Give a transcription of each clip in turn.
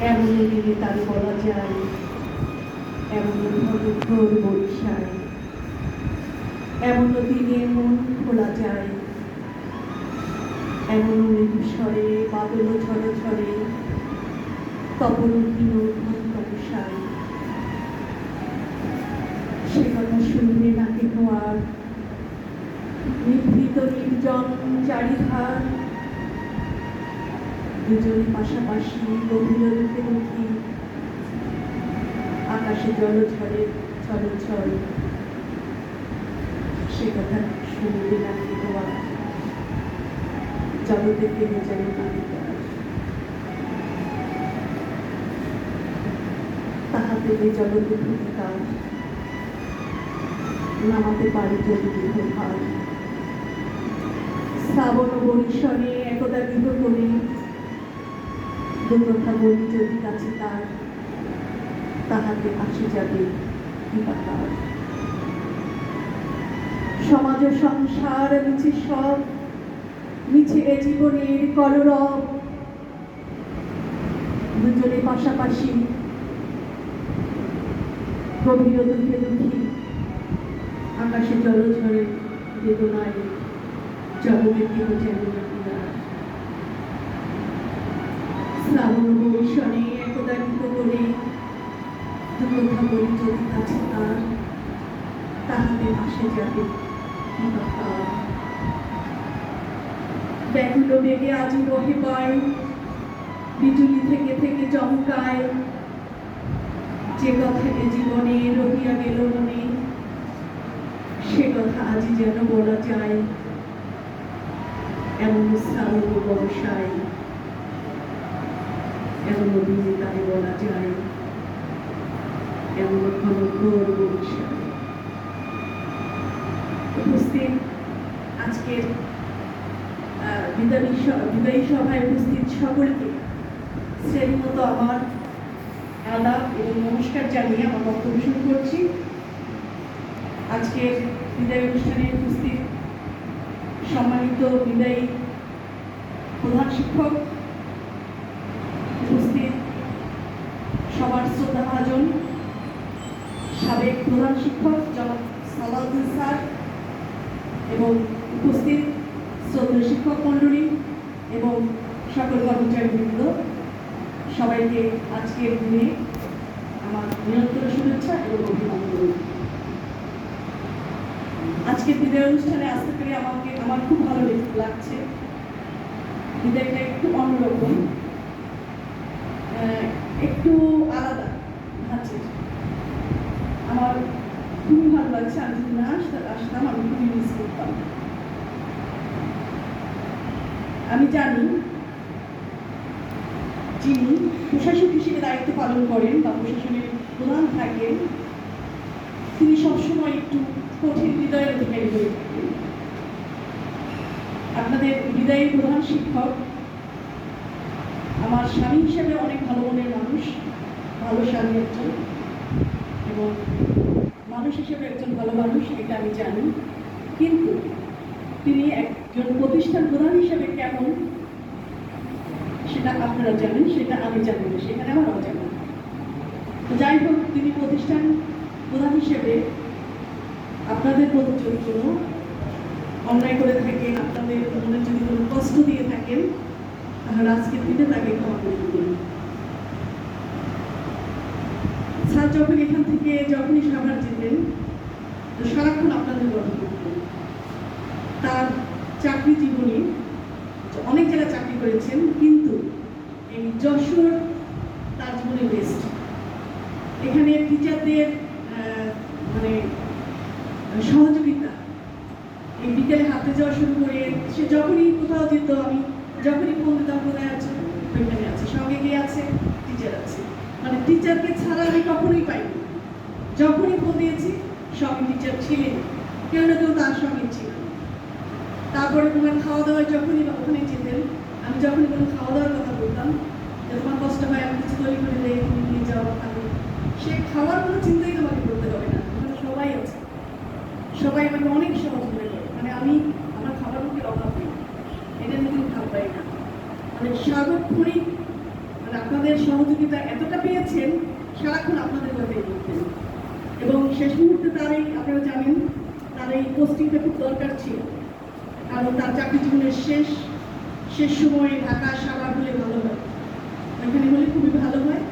এমন দিনে তার বলা যায় এমন ঘর বরিশায় এমন দিনে মন খোলা যায় এমন মৃদুস্বরে বাদল ঝরে ঝরে তপন দিন তপসায় সে কথা শুনবে না কেন আর নিভৃত নির্জন চারিধার দুজনে পাশাপাশি গভীর রূপে মুখী আকাশে জল ঝরে ছল ছল সে কথা না কেন আর জগতে ফিরে যেন তাহাতে যে জগতে ভূমিকার নামাতে পারি যদি গৃহভার শ্রাবণ বরিশনে একদা গৃহ করে দু কথা বলি যদি কাছে তার তাহাতে আসে যাবে কৃপাকার সমাজ সংসার মিছে সব, মিছে এ জীবনের কলরব। দুজনে পাশাপাশি গভীর দুঃখে দুঃখী। আকাশে জল ঝরে বেদনায় জগতে কেউ যেন শ্রাবণ বৈশনে একদা বলি যদি কাছে তার। তাহাতে আসে যাবে ব্যাকুল বেগে আজি বহে পায় বিজুলি থেকে থেকে চমকায়। যে কথা এ জীবনে রহিয়া গেল মনে, সে কথা আজি যেন বলা যায়। এমন শ্রাবণ বর্ষায় দিনে তাই বলা যায়। এমন ঘোর বর্ষায় উপস্থিত আজকের বিদায়ী বিদায়ী সভায় উপস্থিত সকলকে শ্রেণীমতো আমার আলাপ এবং নমস্কার জানিয়ে আমার বক্তব্য শুরু করছি। আজকের বিদায় অনুষ্ঠানে উপস্থিত সম্মানিত বিদায়ী প্রধান শিক্ষক উপস্থিত সবার শ্রদ্ধা ভাজন সাবেক প্রধান শিক্ষক জনাব সালাউদ্দিন স্যার এবং উপস্থিত শ্রদ্ধা শিক্ষক মণ্ডলী এবং সকল কর্মচারীবৃন্দ, সবাইকে আজকের দিনে আমার নিরন্তর শুভেচ্ছা এবং অভিনন্দন। আজকের বিদায় অনুষ্ঠানে আসতে পেরে আমাকে, আমার খুব ভালো লাগছে। বিদায়টা একটু অন্যরকম। একটু আলাদা ধাঁচের আমার খুবই ভালো লাগছে আমি যদি না আসতে আসতাম আমি খুবই মিস করতাম আমি জানি যিনি প্রশাসক হিসেবে দায়িত্ব পালন করেন বা প্রশাসনের প্রধান থাকেন, তিনি সবসময় একটু কঠিন হৃদয়ের অধিকারী হয়ে থাকেন। আপনাদের বিদায়ী প্রধান শিক্ষক, আমার স্বামী হিসেবে অনেক ভালো মনের মানুষ, ভালো স্বামী একজন, এবং মানুষ হিসেবে একজন ভালো মানুষ, এটা আমি জানি। কিন্তু তিনি একজন প্রতিষ্ঠান প্রধান হিসেবে কেমন? সেটা আপনারা জানেন, সেটা আমি জানি না, সেখানে আমার অজানা যাই হোক, তিনি প্রতিষ্ঠান প্রধান হিসেবে আপনাদের প্রতি যদি কোনো অন্যায় করে থাকেন, আপনাদের মনে যদি কোনো কষ্ট দিয়ে থাকেন, তাহলে আজকের দিনে তাকে ক্ষমা করে দিন স্যার, যখন এখান থেকে যখনই সাভার যেতেন সারাক্ষণ আপনাদের গঠন করতেন তার চাকরি জীবনে অনেক জায়গায় চাকরি করেছেন, কিন্তু এই যশোর তার জীবনে বেস্ট এখানে টিচারদের মানে সহযোগিতা। এই বিকেলে হাতে যাওয়া শুরু করে সে যখনই কোথাও যেত আমি, যখনই ফোন দিতাম কোথায় আছে, ওইখানে আছে, সঙ্গে কে আছে টিচার আছে। মানে টিচারকে ছাড়া আমি কখনোই পাইনি। যখনই ফোন দিয়েছি সঙ্গে টিচার ছিলেন। কেউ না কেউ তার সঙ্গে ছিল তারপরে তোমার খাওয়া দাওয়া যখনই ওখানে যেতেন আমি যখনই কোনো খাওয়া দাওয়ার কথা বলতাম যে তোমার কষ্ট হয় আমি কিছু তৈরি করে দেয়, তুমি নিয়ে যাও, খাবে। সে খাওয়ার কোনো চিন্তাই তোমাকে করতে হবে না। ওখানে সবাই আছে। সবাই আমাকে অনেক সহযোগিতা করে। মানে আমি, আমার খাবার মুখের অভাব নেই। এটা নিয়ে ভাব পাই না। মানে সার্বক্ষণিক মানে আপনাদের সহযোগিতা এতটা পেয়েছেন, সারাক্ষণ আপনাদের কথাই বলতেন এবং শেষ মুহূর্তে তার এই, আপনারা জানেন, তার এই পোস্টিংটা খুব দরকার ছিল। কারণ তার চাকরি জীবনের শেষ শেষ সময়ে ঢাকা সাভার হলে ভালো হয়। এখানে হলে খুবই ভালো হয়।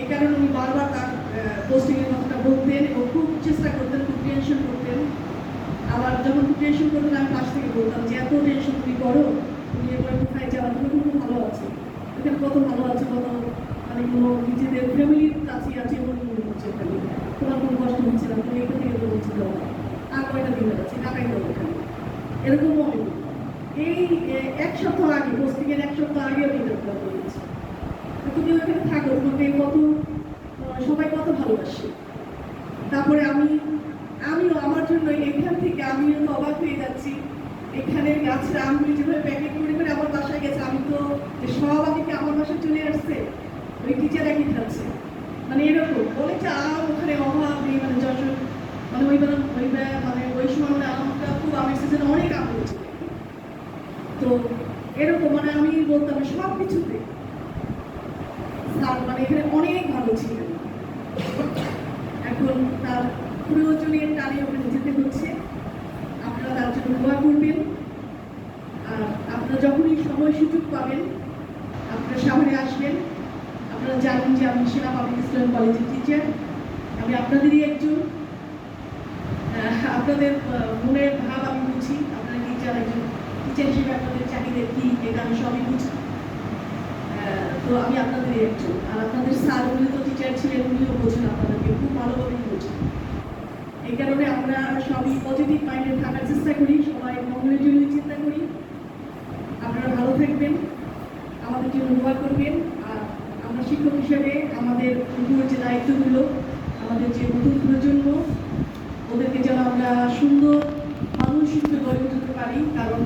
এই কারণে উনি বারবার তার পোস্টিংয়ের কথাটা বলতেন এবং খুব চেষ্টা করতেন, খুব টেনশন করতেন। আবার যখন খুব টেনশন করতেন, আমি পাশ থেকে বলতাম যে, এত টেনশন তুমি করো, তুমি এবার কোথায় যাওয়া তুমি খুব ভালো আছো। এখানে কত ভালো আছে, কত মানে কোনো নিজেদের ফ্যামিলির কাছে আছে এমন মনে হচ্ছে এখানে তোমার কোনো কষ্ট হচ্ছে না, তুমি এখান থেকে বলছি আর কয়টা দিন আছে টাকাই দাও এরকম মনে এই এক সপ্তাহ আগে পোস্টিংয়ের এক সপ্তাহ আগে আমি এটা বলেছি তুমি ওখানে থাকো, তোমাকে কত সবাই কত ভালোবাসে। তারপরে আমি, আমিও আমার জন্য এখান থেকে আমিও তো অবাক হয়ে যাচ্ছি। এখানে গাছের আমগুলি যেভাবে প্যাকেট করে করে আমার বাসায় গেছে, আমি তো সব আমি কি আমার বাসায় চলে আসছে? ওই টিচার একই খাচ্ছে মানে এরকম, বলে যে আম ওখানে অভাব নেই মানে যশোর মানে ওই বার ওই মানে ওই সময় মানে আমটা খুব আমের সিজনে অনেক আম হয়েছিল তো এরকম মানে আমি বলতাম সব কিছুতে। স্যার মানে এখানে অনেক ভালো ছিলেন। এখন তার প্রয়োজনের টানে ওখানে যেতে হচ্ছে। আপনারা তার জন্য দোয়া করবেন। আর আপনারা যখনই সময় সুযোগ পাবেন, আপনারা সামনে আসবেন। আপনারা জানেন যে আমি সেনা পাবলিক ইসলাম কলেজের টিচার আমি আপনাদেরই একজন। আপনাদের মনের ভাব আমি বুঝি। আপনারা টিচার একজন হিসেবে আপনাদের চাহিদা কি, এটা আমি সবই বুঝি। তো আমি আপনাদের একজন আর আপনাদের স্যার উনি তো টিচার ছিলেন, উনিও বোঝেন আপনাদেরকে, খুব ভালোভাবেই বোঝেন। এই কারণে আমরা সবই পজিটিভ মাইন্ডে থাকার চেষ্টা করি, সবাই জন্য চিন্তা করি। আপনারা ভালো থাকবেন, আমাদের জন্য দোয়া করবেন, আর আমরা শিক্ষক হিসেবে আমাদের উপরে যে দায়িত্বগুলো, আমাদের যে নতুন প্রজন্ম, ওদেরকে যেন আমরা সুন্দর হিসেবে গড়ে তুলতে পারি, কারণ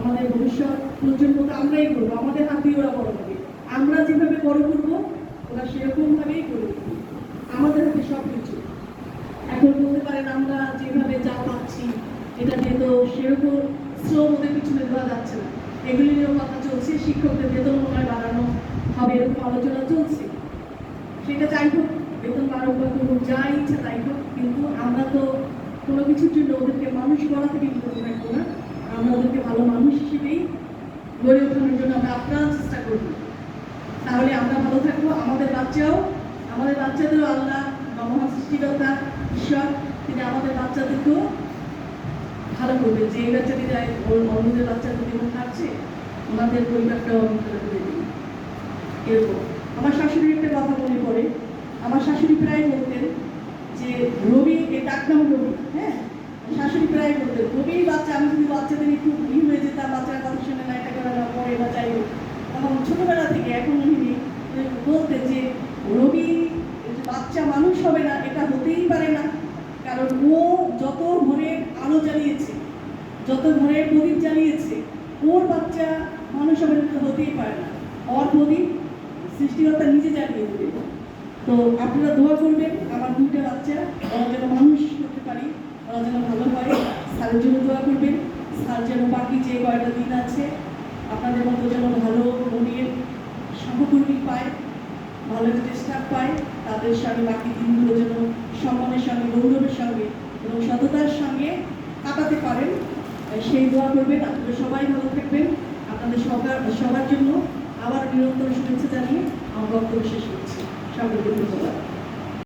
আমাদের ভবিষ্যৎ প্রজন্ম তো আমরাই করব, আমাদের হাত দিয়ে ওরা বড় হবে। আমরা যেভাবে বড় করব, ওরা সেরকমভাবেই গড়ে উঠবে। আমাদের হাতে সব কিছু এখন বলতে পারেন আমরা যেভাবে যা পাচ্ছি, এটা দিয়ে তো সেরকম শ্রম ওদের পিছনে দেওয়া যাচ্ছে না। এগুলি নিয়েও কথা চলছে, শিক্ষকদের বেতন মনে বাড়ানো হবে এরকম আলোচনা চলছে। সেটা যাই হোক, বেতন বাড়ুক বা যা ইচ্ছা তাই হোক, কিন্তু আমরা তো কোনো কিছুর জন্য ওদেরকে মানুষ গড়া থেকে বিরত থাকব না। আমরা ওদেরকে ভালো মানুষ হিসেবেই গড়ে ওঠানোর জন্য আমরা আপ্রাণ চেষ্টা করব। তাহলে আমরা ভালো থাকব। আমাদের বাচ্চাও, আমাদের বাচ্চাদেরও আল্লাহ বা মহান সৃষ্টিকর্তা ঈশ্বর, তিনি আমাদের বাচ্চাদেরকেও ভালো করবে যে এই বাচ্চাটি যায়, ওর অন্যদের বাচ্চাদের যেমন থাকছে ওনাদের পরিবারটাও আমি ভালো করে দিই এরকম। আমার শাশুড়ির একটা কথা মনে পড়ে। আমার শাশুড়ি প্রায় বলতেন যে রবি এ ডাকনাম রবি হ্যাঁ? শাশুড়ি প্রায় বলতেন রবির বাচ্চা আমি যদি বাচ্চাদের একটু ই হয়ে যেতাম বাচ্চারা কথা শুনে না এটা করে না পরে বা যাই হোক। তখন ছোটবেলা থেকে এখন উনি বলতেন যে রবি বাচ্চা মানুষ হবে না এটা হতেই পারে না। কারণ ও যত ভোরের আলো জ্বালিয়েছে যত ভোরের প্রদীপ জ্বালিয়েছে ওর বাচ্চা মানুষ হবে না, হতেই পারে না। ওর প্রদীপ সৃষ্টিকর্তা নিজে জ্বালিয়ে দেবে তো আপনারা দোয়া করবেন, আমার দুইটা বাচ্চা ওরা যেন মানুষ করতে পারি, ওরা যেন ভালো হয়। স্যারের জন্য দোয়া করবেন, স্যার যেন বাকি যে কয়টা দিন আছে, আপনাদের মতো যেন ভালো মনের সহকর্মী পায়, ভালো যদি স্টাফ পায়, তাদের সঙ্গে বাকি দিনগুলো যেন সম্মানের সঙ্গে, গৌরবের সঙ্গে এবং সততার সঙ্গে কাটাতে পারেন। সেই দোয়া করবেন, আপনারা সবাই ভালো থাকবেন। আপনাদের সবার সবার জন্য আবার নিরন্তর শুভেচ্ছা জানিয়ে আমার বক্তব্য শেষ そうだ。